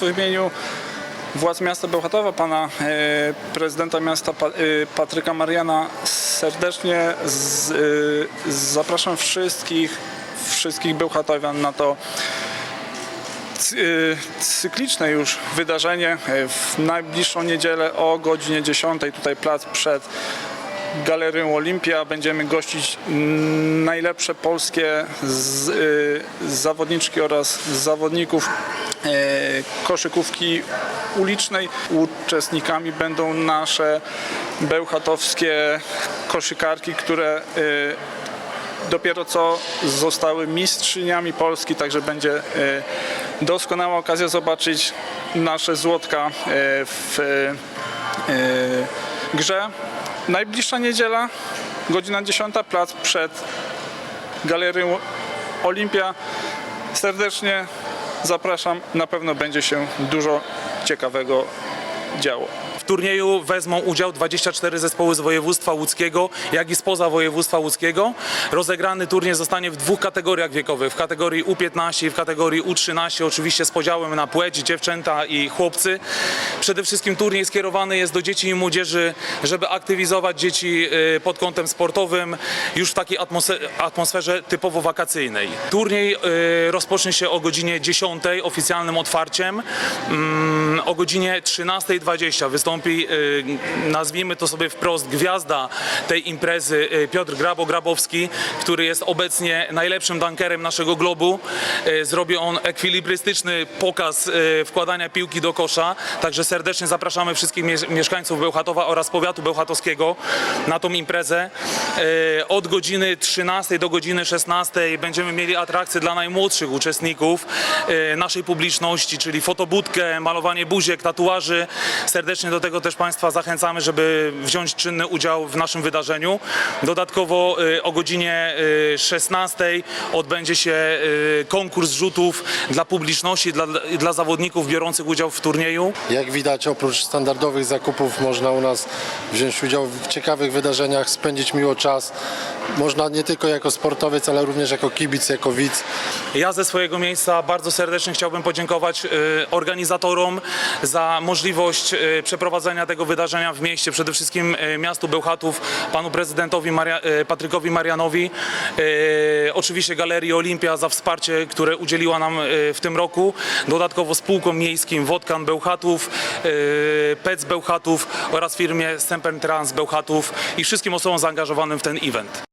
W imieniu władz miasta Bełchatowa, pana e, prezydenta miasta e, Patryka Mariana serdecznie z, e, zapraszam wszystkich, wszystkich Bełchatowian na to cy- cykliczne już wydarzenie. W najbliższą niedzielę o godzinie 10 tutaj plac przed Galerią Olimpia. Będziemy gościć najlepsze polskie z, zawodniczki oraz zawodników koszykówki ulicznej. Uczestnikami będą nasze bełchatowskie koszykarki, które y, dopiero co zostały mistrzyniami Polski, także będzie e, doskonała okazja zobaczyć nasze złotka e, w e, grze. Najbliższa niedziela, godzina 10, plac przed Galerią Olimpia. Serdecznie zapraszam, na pewno będzie się dużo ciekawego działo. W turnieju wezmą udział 24 zespoły z województwa łódzkiego, jak i spoza województwa łódzkiego. Rozegrany turniej zostanie w dwóch kategoriach wiekowych, w kategorii U15 i w kategorii U13, oczywiście z podziałem na płeć, dziewczęta i chłopcy. Przede wszystkim turniej skierowany jest do dzieci i młodzieży, żeby aktywizować dzieci y, pod kątem sportowym już w takiej atmosfe- atmosferze typowo wakacyjnej. Turniej y, rozpocznie się o godzinie 10 oficjalnym otwarciem. Mm, O godzinie 13.20 wystąpi, y, nazwijmy to sobie wprost, gwiazda tej imprezy y, Piotr Grabo-Grabowski, który jest obecnie najlepszym dunkerem naszego globu. Y, Zrobi on ekwilibrystyczny pokaz wkładania piłki do kosza, także serdecznie zapraszamy wszystkich mie- mieszkańców Bełchatowa oraz powiatu bełchatowskiego na tą imprezę. Od godziny 13 do godziny 16 będziemy mieli atrakcje dla najmłodszych uczestników naszej publiczności, czyli fotobudkę, malowanie buziek, tatuaży. Serdecznie do tego też Państwa zachęcamy, żeby wziąć czynny udział w naszym wydarzeniu. Dodatkowo y, o godzinie y, 16 odbędzie się y, konkurs rzutów dla publiczności, dla, dla zawodników biorących udział w turnieju. Jak widać, oprócz standardowych zakupów można u nas wziąć udział w ciekawych wydarzeniach, spędzić miło czas. Można nie tylko jako sportowiec, ale również jako kibic, jako widz. Ja ze swojego miejsca bardzo serdecznie chciałbym podziękować y, organizatorom za możliwość y, przeprowadzenia tego wydarzenia w mieście, przede wszystkim y, miastu Bełchatów, panu prezydentowi Maria, Patrykowi Marianowi, oczywiście Galerii Olimpia za wsparcie, które udzieliła nam w tym roku, dodatkowo spółkom miejskim Wodkan Bełchatów, PEC Bełchatów oraz firmie Semper Trans Bełchatów i wszystkim osobom zaangażowanym w ten event.